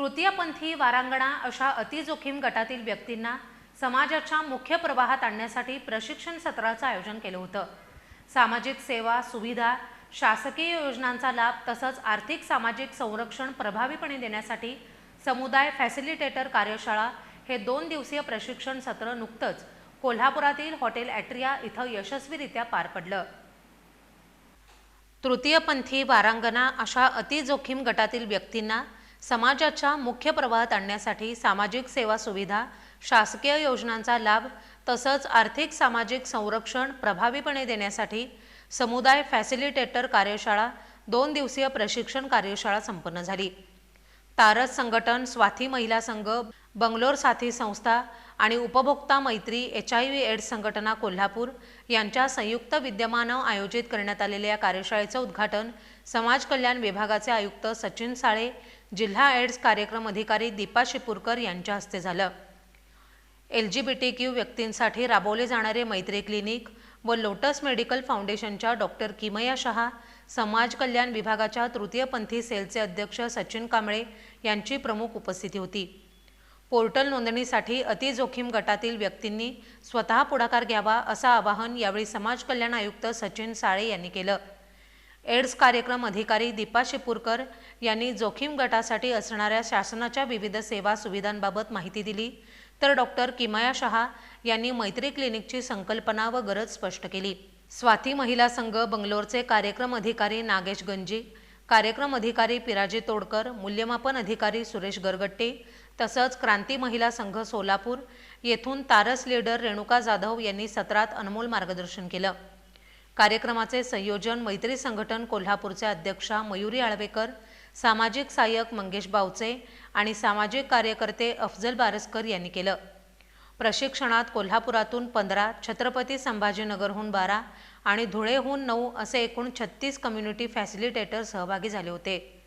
तृतीयपंथी वारांगणा अशा अतिजोखीम गटातील व्यक्तींना समाजाच्या मुख्य प्रवाहात आणण्यासाठी प्रशिक्षण सत्राचं आयोजन केलं होतं. सामाजिक सेवा सुविधा शासकीय योजनांचा लाभ तसंच आर्थिक सामाजिक संरक्षण प्रभावीपणे देण्यासाठी समुदाय फॅसिलिटेटर कार्यशाळा हे दोन दिवसीय प्रशिक्षण सत्र नुकतंच कोल्हापुरातील हॉटेल ॲट्रिया इथं यशस्वीरित्या पार पडलं. तृतीयपंथी वारांगणा अशा अतिजोखीम गटातील व्यक्तींना समाजाच्या मुख्य प्रवाहात आणण्यासाठी सामाजिक सेवा सुविधा शासकीय योजनांचा लाभ तसंच आर्थिक सामाजिक संरक्षण प्रभावीपणे देण्यासाठी समुदाय फॅसिलिटेटर कार्यशाळा दोन दिवसीय प्रशिक्षण कार्यशाळा संपन्न झाली. तारस संघटन स्वाथी महिला संघ बंगलोर साथी संस्था आणि उपभोक्ता मैत्री एच आय व्ही एड्स संघटना कोल्हापूर यांच्या संयुक्त विद्यमानं आयोजित करण्यात आलेल्या या कार्यशाळेचं उद्घाटन समाज कल्याण विभागाचे आयुक्त सचिन साळे जिल्हा एड्स कार्यक्रम अधिकारी दीपा शिपूरकर यांच्या हस्ते झालं. L G B T Q व्यक्तींसाठी राबवले जाणारे मैत्री क्लिनिक व लोटस मेडिकल फाउंडेशनच्या डॉक्टर किमया शहा समाज कल्याण विभागाच्या तृतीयपंथी सेलचे अध्यक्ष सचिन कांबळे यांची प्रमुख उपस्थिती होती. पोर्टल नोंदणीसाठी अतिजोखीम गटातील व्यक्तींनी स्वतः पुढाकार घ्यावा असं आवाहन यावेळी समाज कल्याण आयुक्त सचिन साळे यांनी केलं. एड्स कार्यक्रम अधिकारी दीपा शिपूरकर यांनी जोखीम गटासाठी असणाऱ्या शासनाच्या विविध सेवा सुविधांबाबत माहिती दिली. तर डॉक्टर किमाया शहा यांनी मैत्री क्लिनिकची संकल्पना व गरज स्पष्ट केली. स्वाती महिला संघ बंगलोरचे कार्यक्रम अधिकारी नागेश गंजी कार्यक्रम अधिकारी पिराजी तोडकर मूल्यमापन अधिकारी सुरेश गरगट्टे तसंच क्रांती महिला संघ सोलापूर येथून तारस लीडर रेणुका जाधव यांनी सत्रात अनमोल मार्गदर्शन केलं. कार्यक्रमाचे संयोजन मैत्री संघटन कोल्हापूरचे अध्यक्षा मयुरी आळवेकर सामाजिक सहाय्यक मंगेश बावचे आणि सामाजिक कार्यकर्ते अफजल बारसकर यांनी केलं. प्रशिक्षणात कोल्हापुरातून पंधरा छत्रपती संभाजीनगरहून बारा आणि धुळेहून नऊ असे एकूण छत्तीस कम्युनिटी फॅसिलिटेटर सहभागी झाले होते.